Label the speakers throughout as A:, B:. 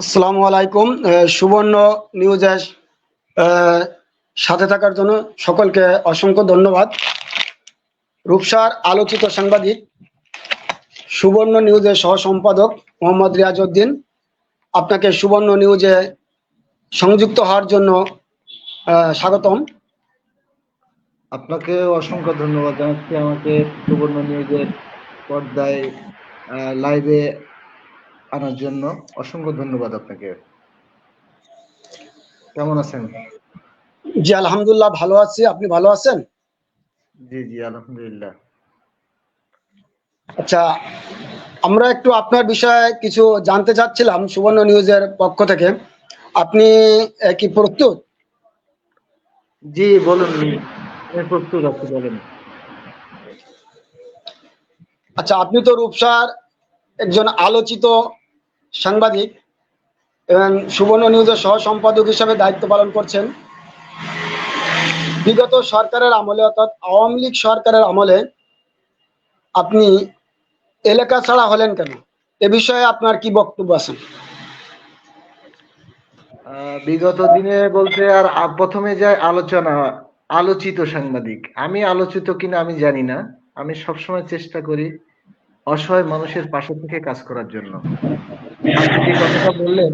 A: আসসালামু আলাইকুম। সুবর্ণ নিউজের সাথে থাকার জন্য সকলকে অসংখ্য ধন্যবাদ। রূপসার আলোচিত সাংবাদিক, সুবর্ণ নিউজের সহ সম্পাদক মোহাম্মদ রিয়াজউদ্দিন। আপনাকে সুবর্ণ নিউজে সংযুক্ত হওয়ার জন্য স্বাগতম।
B: আপনাকে অসংখ্য ধন্যবাদ জানাচ্ছি আমাকে সুবর্ণ নিউজের পর্দায় লাইভে আনার জন্য অসংখ্য ধন্যবাদ আপনাকে। কেমন আছেন?
A: জি আলহামদুলিল্লাহ ভালো আছি। আপনি ভালো আছেন?
B: জি জি আলহামদুলিল্লাহ।
A: আচ্ছা আমরা একটু আপনার বিষয়ে কিছু জানতে চাচ্ছিলাম সুবর্ণ নিউজের পক্ষ থেকে। আপনি কি প্রস্তুত?
B: জি বলুন প্রস্তুত বলেন।
A: আচ্ছা আপনি তো রূপসার একজন আলোচিত সাংবাদিক এবং সুবর্ণ নিউজের সহ সম্পাদক হিসেবে দায়িত্ব পালন করছেন। বিগত সরকারের আমলে অর্থাৎ আওয়ামী লীগ সরকারের আমলে আপনি এলাকা ছাড়া হলেন কেন? এ বিষয়ে আপনার কি বক্তব্য আছে?
B: বিগত দিনে বলতে আর প্রথমে যায় আলোচনা, আলোচিত সাংবাদিক। আমি আলোচিত কিনা আমি জানি না। আমি সবসময় চেষ্টা করি অসহায় মানুষের পাশে থেকে কাজ করার জন্য। আপনি কথাটা বললেন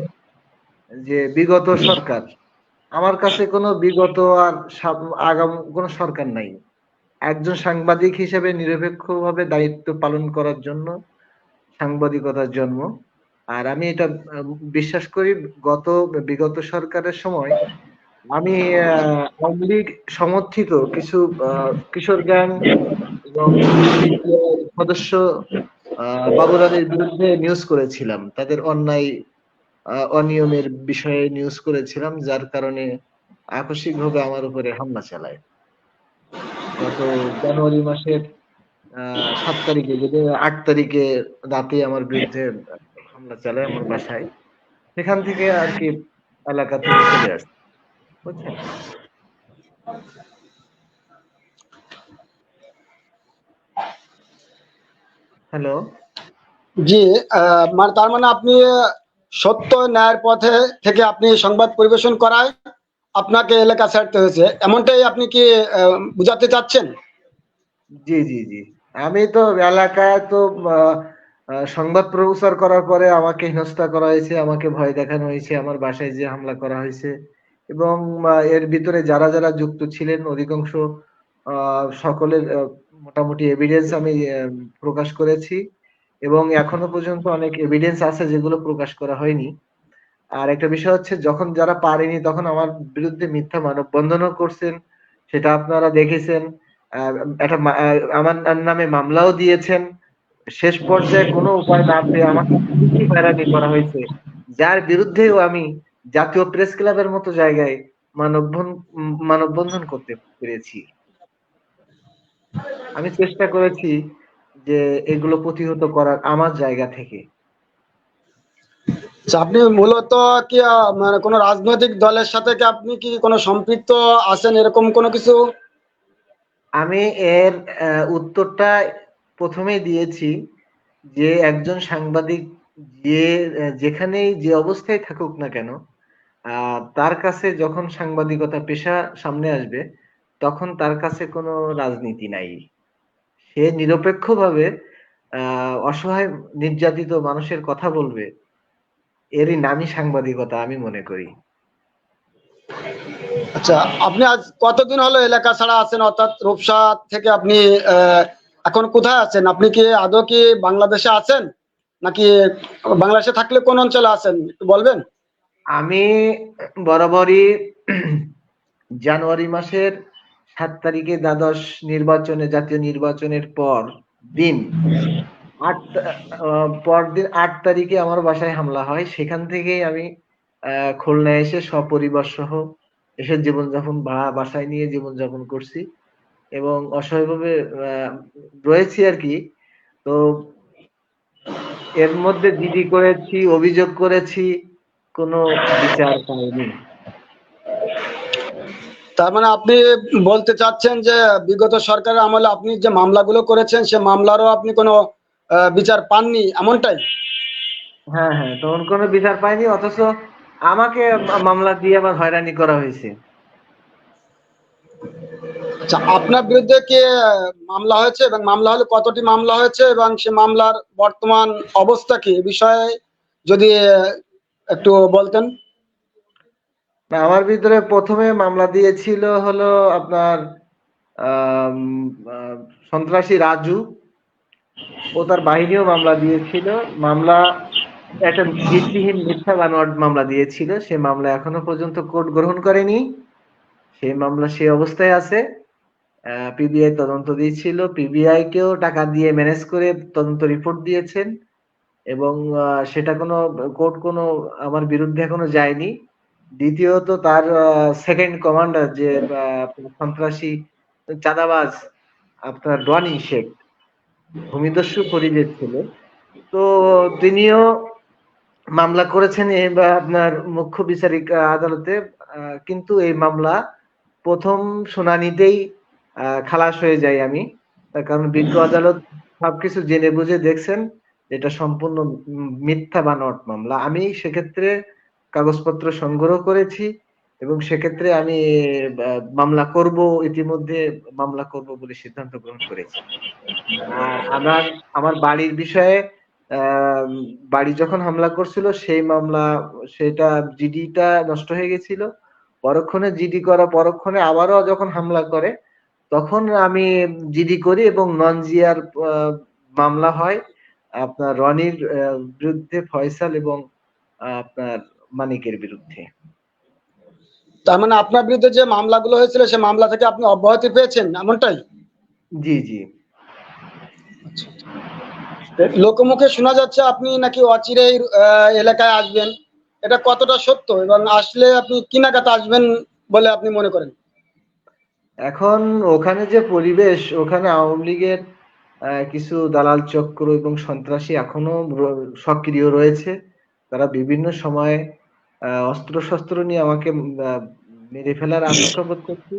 B: যে বিগত সরকার। আমার কাছে কোনো বিগত আর আগাম কোনো সরকার নাই। একজন সাংবাদিক হিসেবে নিরপেক্ষভাবে দায়িত্ব পালন করার জন্য সাংবাদিকতার জন্ম। আর আমি এটা বিশ্বাস করি, গত বিগত সরকারের সময় আমি আওয়ামী লীগ সমর্থিত কিছু কিশোর গ্যাং এবং সদস্য আহ, বাবুরানের বিরুদ্ধে নিউজ করেছিলাম। তাদের অন্যায় অনিয়মের বিষয়ে নিউজ করেছিলাম যার কারণে আকস্মিকভাবে আমার উপরে হামলা চালায়। গত জানুয়ারি মাসের সাত তারিখে যদি আট তারিখে রাতে আমার বিরুদ্ধে হামলা চালায় আমার বাসায় সেখান থেকে আর কি এলাকা থেকে চলে আসছে বুঝছেন? হ্যালো।
A: জি মানে তার মানে আপনি সত্য ন্যায়ের পথে থেকে আপনি সংবাদ পরিবেশন করায় আপনাকে এলাকা ছাড়তে হয়েছে। এমনটাই আপনি কি বুঝাতে চাচ্ছেন?
B: জি জি জি। আমি তো এলাকায় তো সংবাদ প্রচার করার পরে আমাকে হেনস্থা করা হয়েছে আমাকে ভয় দেখানো হয়েছে আমার বাসায় যে হামলা করা হয়েছে এবং এর ভিতরে যারা যারা যুক্ত ছিলেন অধিকাংশ সকলের মোটামুটি এভিডেন্স আমি প্রকাশ করেছি এবং এখনও পর্যন্ত অনেক এভিডেন্স আছে যেগুলো প্রকাশ করা হয়নি। আর একটা বিষয় হচ্ছে, যখন যারা পারেনি তখন আমার বিরুদ্ধে মিথ্যা মানববন্ধনও করছেন, সেটা আপনারা দেখেছেন। একটা আমার নামে মামলাও দিয়েছেন। শেষ পর্যায়ে কোনো উপায় না পেয়ে আমাকে হয়রানি করা হয়েছে। যার বিরুদ্ধেও আমি জাতীয় প্রেস ক্লাবের মতো জায়গায় মানববন্ধন মানববন্ধন করতে পেরেছি। আমি চেষ্টা করেছি যে এগুলো প্রতিহত করার আমার জায়গা থেকে।
A: আচ্ছা, আপনি মূলত কি মানে কোনো রাজনৈতিক দলের সাথে কি আপনি কি কোনো সম্পৃক্ত আছেন? এরকম কোনো কিছু?
B: আমি এর উত্তরটা প্রথমেই দিয়েছি যে একজন সাংবাদিক যে যেখানেই যে অবস্থায় থাকুক না কেন আহ, তার কাছে যখন সাংবাদিকতা পেশা সামনে আসবে তখন তার কাছে কোনো রাজনীতি নাই। সে নিরপেক্ষভাবে অসহায় নির্যাতিত মানুষের কথা বলবে এরই নামই সাংবাদিকতা আমি মনে করি।
A: আচ্ছা আপনি আজ কতদিন হলো এলাকা ছাড়া আছেন? অর্থাৎ রূপসা থেকে আপনি আহ, এখন কোথায় আছেন? আপনি কি আদৌ কি বাংলাদেশে আছেন? নাকি বাংলাদেশে থাকলে কোন অঞ্চলে আছেন? একটু বলবেন।
B: আমি বরাবরই জানুয়ারি মাসের সাত তারিখে দ্বাদশ নির্বাচনে জাতীয় নির্বাচনের পর দিন আট পরদিন আট তারিখে আমার বাসায় হামলা হয়। সেখান থেকেই আমি আহ, খুলনায় এসে সপরিবার সহ এসে জীবনযাপন বা- বাসায় নিয়ে জীবনযাপন করছি এবং অসহায়ভাবে রয়েছি আর কি। তো এর মধ্যে জিডি করেছি অভিযোগ করেছি কোনো বিচার পাইনি।
A: তার মানে আপনি বলতে চাচ্ছেন যে বিগত সরকারের আমলে আপনি যে মামলাগুলো করেছেন সে মামলারও আপনি কোনো বিচার পাননি এমনটাই?
B: হ্যাঁ হ্যাঁ তখন কোনো বিচার পাইনি অথচ আমাকে মামলা দিয়ে আবার হয়রানি করা হয়েছে।
A: আচ্ছা আপনার বিরুদ্ধে কি মামলা হয়েছে? এবং মামলা হলে কতটি মামলা হয়েছে? এবং সে মামলার বর্তমান অবস্থা কি? বিষয়ে যদি একটু বলতেন।
B: না, আমার ভিতরে প্রথমে মামলা দিয়েছিল হলো আপনার সন্ত্রাসী রাজু। ও তার বাহিনীও মামলা দিয়েছিল। মামলা, একটা ভিত্তিহীন মিথ্যা বানোয়াট মামলা দিয়েছিল। সে মামলা এখনও পর্যন্ত কোর্ট গ্রহণ করেনি। সেই মামলা সেই অবস্থায় আছে। পিবিআই তদন্ত দিয়েছিল। পিবিআই কেও টাকা দিয়ে ম্যানেজ করে তদন্ত রিপোর্ট দিয়েছেন। এবং সেটা কোনো, কোর্ট কোনো আমার বিরুদ্ধে এখনও যায়নি। দ্বিতীয়ত তার সেকেন্ড কমান্ডার যে সন্ত্রাসী চাঁদাবাজ, আপনার ডনি শেখ, ভূমিদস্যু পরিবেশ ছিল, তো তিনিও মামলা করেছেন বা আপনার মুখ্য বিচারিক আদালতে কিন্তু এই মামলা প্রথম শুনানিতেই খালাস হয়ে যাই আমি। তার কারণ বিজ্ঞ আদালত সবকিছু জেনে বুঝে দেখছেন এটা সম্পূর্ণ মিথ্যা বানোয়াট মামলা। আমি সেক্ষেত্রে কাগজপত্র সংগ্রহ করেছি এবং সেক্ষেত্রে আমি মামলা করব, ইতিমধ্যে মামলা করব বলে সিদ্ধান্ত গ্রহণ করেছি। আমার আমার বাড়ির বিষয়ে বাড়ি যখন হামলা করছিল, সেই মামলা, সেটা জিডিটা নষ্ট হয়ে গেছিল। পরক্ষণে, জিডি করা পরক্ষণে আবারও যখন হামলা করে, তখন আমি জিডি করি এবং নন জিআর মামলা হয়। আপনার রনির বিরুদ্ধে ফয়সাল এবং আপনার মানিকের বিরুদ্ধে।
A: তার মানে আপনার বিরুদ্ধে যে মামলাগুলো হয়েছিল সে মামলা থেকে আপনি অব্যাহতি পেয়েছেন এমনটাই?
B: জি জি।
A: লোকমুখে শোনা যাচ্ছে আপনি নাকি অচিরেই এলাকায় আসবেন। এটা কতটা সত্য? এবং আসলে আপনি কি নাগাদ আসবেন বলে আপনি মনে করেন?
B: এখন ওখানে যে পরিবেশ ওখানে আওয়ামী লীগের কিছু দালাল চক্র এবং সন্ত্রাসী এখনও সক্রিয় রয়েছে। তারা বিভিন্ন সময়ে অস্ত্র শস্ত্র নিয়ে আমাকে মেরে ফেলার আশঙ্কা বোধ করছি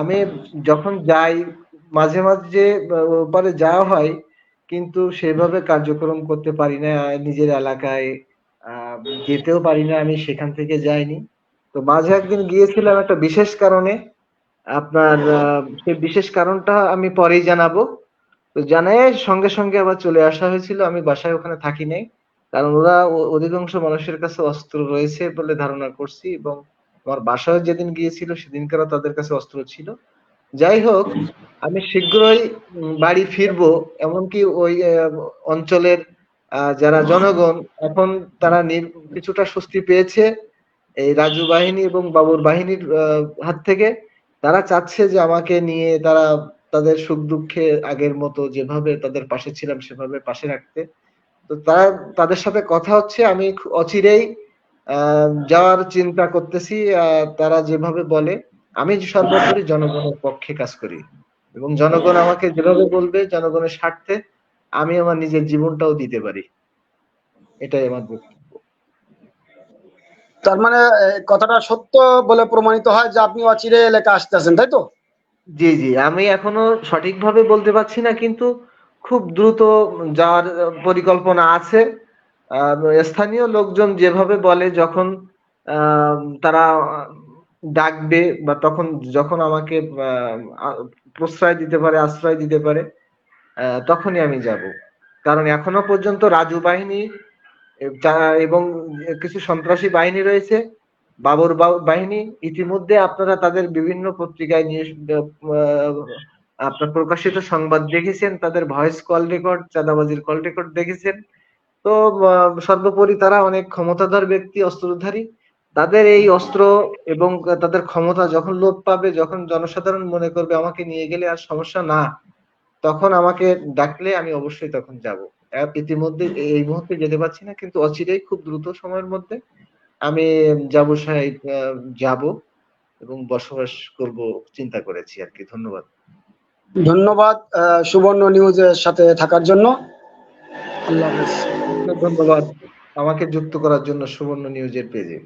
B: আমি যখন যাই, মাঝে মাঝে ওপারে যাওয়া হয়, কিন্তু সেভাবে কার্যক্রম করতে পারি না, নিজের এলাকায় যেতেও পারি না, আমি সেখান থেকে যাইনি। তো মাঝে একদিন গিয়েছিলাম একটা বিশেষ কারণে। আপনার সেই বিশেষ কারণটা আমি পরেই জানাব। তো জানাই, সঙ্গে সঙ্গে আবার চলে আসা হয়েছিল, আমি বাসায় ওখানে থাকি নাই। কারণ ওরা অধিকাংশ মানুষের কাছে অস্ত্র রয়েছে বলে ধারণা করছি এবং আমার বাসায় যেদিন গিয়েছিল সেদিনকারও তাদের কাছে অস্ত্র ছিল। যাই হোক, আমি শীঘ্রই বাড়ি ফিরবো। এমনকি ওই অঞ্চলের যারা জনগণ, এখন তারা কিছুটা স্বস্তি পেয়েছে। এই রাজু বাহিনী এবং বাবুর বাহিনীর হাত থেকে। তারা চাচ্ছে যে আমাকে নিয়ে তারা তাদের সুখ দুঃখে আগের মতো যেভাবে তাদের পাশে ছিলাম সেভাবে পাশে রাখতে। তো তারা তাদের সাথে কথা হচ্ছে আমি অচিরেই যাওয়ার চিন্তা করতেছি তারা যেভাবে বলে আমি সর্বোপরি জনগণের পক্ষে কাজ করি। এবং জনগণ আমাকে যেভাবে বলবে জনগণের স্বার্থে আমি আমার নিজের জীবনটাও দিতে পারি। এটাই আমার বক্তব্য।
A: তার মানে কথাটা সত্য বলে প্রমাণিত হয় যে আপনি অচিরে এলাকা আসতেছেন তাই তো?
B: জি জি আমি এখনও সঠিকভাবে বলতে পারছি না কিন্তু খুব দ্রুত যাওয়ার পরিকল্পনা আছে। স্থানীয় লোকজন যেভাবে বলে, যখন তারা ডাকবে বা তখন, যখন আমাকে প্রশ্রয় দিতে পারে, আশ্রয় দিতে পারে তখনই আমি যাব। কারণ এখনও পর্যন্ত রাজু বাহিনী এবং কিছু সন্ত্রাসী বাহিনী রয়েছে, বাবর বাহিনী, ইতিমধ্যে আপনারা তাদের বিভিন্ন পত্রিকায় নিউজ আপনার প্রকাশিত সংবাদ দেখেছেন, তাদের ভয়েস কল রেকর্ড চাঁদাবাজির কল রেকর্ড দেখেছেন। তো সর্বোপরি তারা অনেক ক্ষমতাধর ব্যক্তি, অস্ত্রধারী। তাদের এই অস্ত্র এবং তাদের ক্ষমতা যখন লোপ পাবে, যখন জনসাধারণ মনে করবে, আমাকে নিয়ে গেলে আর সমস্যা না। তখন আমাকে ডাকলে আমি অবশ্যই তখন যাব। ইতিমধ্যে এই মুহূর্তে যেতে পারছি না, কিন্তু অচিরেই খুব দ্রুত সময়ের মধ্যে আমি যাব সাহেব যাব এবং বসবাস করব, চিন্তা করেছি আর কি। ধন্যবাদ।
A: ধন্যবাদ সুবর্ণ নিউজের সাথে থাকার জন্য। আল্লাহ
B: ধন্যবাদ। আমাকে যুক্ত করার জন্য সুবর্ণ নিউজের পেজে